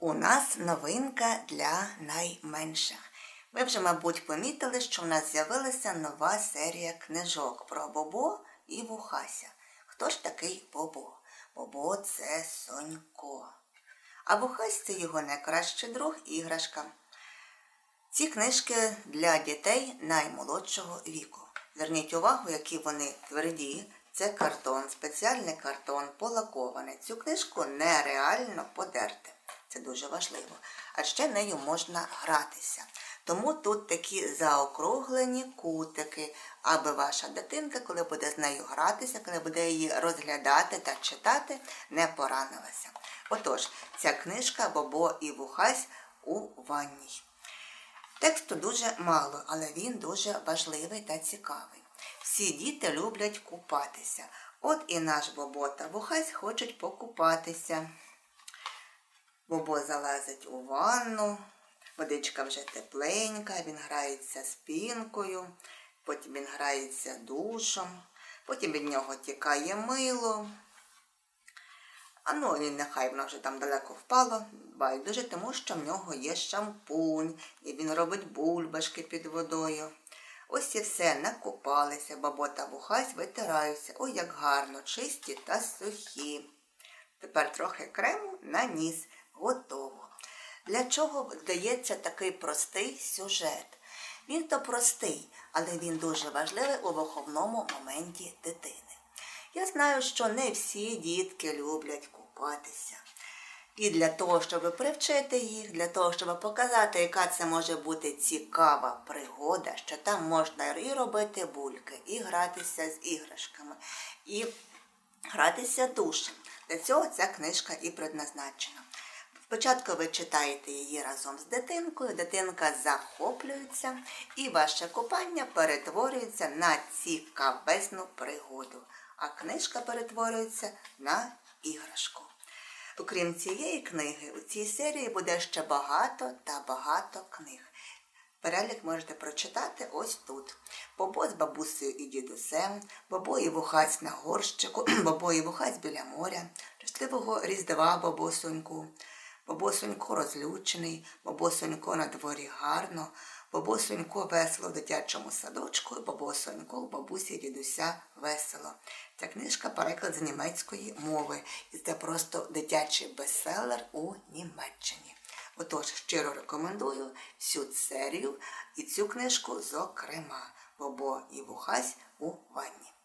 У нас новинка для найменших. Ви вже, мабуть, помітили, що в нас з'явилася нова серія книжок про Бобо і Вухася. Хто ж такий Бобо? Бобо це Сонько. А Вухась це його найкращий друг іграшка. Ці книжки для дітей наймолодшого віку. Зверніть увагу, які вони тверді. Це картон, спеціальний картон, полакований. Цю книжку нереально подерти. Це дуже важливо. А ще нею можна гратися. Тому тут такі заокруглені кутики, аби ваша дитинка, коли буде з нею гратися, коли буде її розглядати та читати, не поранилася. Отож, ця книжка Бобо і Вухась у ванній. Тексту дуже мало, але він дуже важливий та цікавий. Всі діти люблять купатися. От і наш Бобо та Вухась хочуть покупатися. Бобо залазить у ванну, водичка вже тепленька, він грається з пінкою, потім він грається душом, потім від нього тікає мило. А ну і нехай воно вже там далеко впало, байдуже, тому що в нього є шампунь, і він робить бульбашки під водою. Ось і все, накупалися, бабо та вухась витираються. Ой, як гарно, чисті та сухі. Тепер трохи крему на ніс. Готово. Для чого дається такий простий сюжет? Він то простий, але він дуже важливий у виховному моменті дитини. Я знаю, що не всі дітки люблять купатися. І для того, щоб привчити їх, для того, щоб показати, яка це може бути цікава пригода, що там можна і робити бульки, і гратися з іграшками, і гратися душем. Для цього ця книжка і предназначена. Спочатку ви читаєте її разом з дитинкою, дитинка захоплюється, і ваше купання перетворюється на цікавезну пригоду, а книжка перетворюється на іграшку. Окрім цієї книги, у цій серії буде ще багато та багато книг. Перелік можете прочитати ось тут. Бобо з бабусею і дідусем, Бобо і вухаць на горщику, Бобо і вухаць біля моря, щасливого різдва бабусоньку, Бабусонько розлючений, бабусонько на дворі гарно, бабусонько весело в дитячому садочку, бабусонько у бабусі дідуся весело. Ця книжка переклад з німецької мови, і це просто дитячий бестселер у Німеччині. Отож, щиро рекомендую всю серію і цю книжку, зокрема, Бобо і Вухась у ванні.